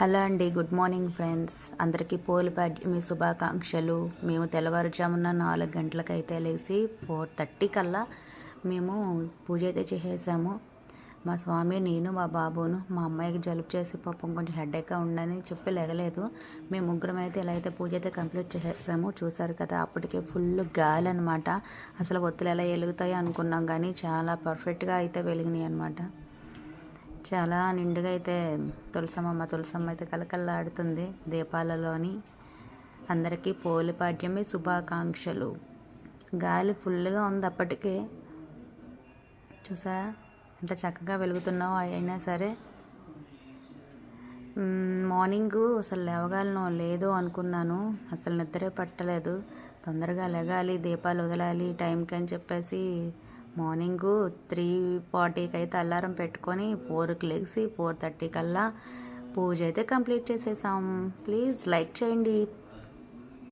Hello అండి good morning friends. అందరికీ పోలు మీ శుభాకాంక్షలు. మేము తెల్లవారుజామున నాలుగు గంటలకైతే లేచి ఫోర్ థర్టీ కల్లా మేము పూజ అయితే చేసేసాము. మా స్వామి నేను మా బాబును మా అమ్మాయికి జలుబు చేసి పాపం కొంచెం హెడ్ఏక్గా ఉండని చెప్పి లేగలేదు. మేము ముగ్గురం అయితే ఎలా అయితే పూజ అయితే కంప్లీట్ చేసేసాము. చూసారు కదా అప్పటికే ఫుల్ గాలి అనమాట అసలు ఒత్తులు ఎలా వెలుగుతాయో అనుకున్నాం కానీ చాలా పర్ఫెక్ట్గా అయితే వెలిగినాయి అనమాట చాలా నిండుగా అయితే తులసమ్మ తులసమ్మ అయితే కలకల్లాడుతుంది దీపాలలోని. అందరికీ పోలిపాడ్యమే శుభాకాంక్షలు. గాలి ఫుల్గా ఉంది అప్పటికే. చూసారా? ఎంత చక్కగా వెలుగుతున్నావు అయినా సరే. మార్నింగ్ అసలు లేవగలను లేదో అనుకున్నాను. అసలు నిద్రే పట్టలేదు. తొందరగా లెగాలి దీపాలు వదలాలి టైంకి అని చెప్పేసి మార్నింగ్ త్రీ ఫార్టీకి అయితే అలారం పెట్టుకొని ఫోర్కి లెగిసి ఫోర్ థర్టీ కల్లా పూజ అయితే కంప్లీట్ చేసేసాం. ప్లీజ్ లైక్ చేయండి.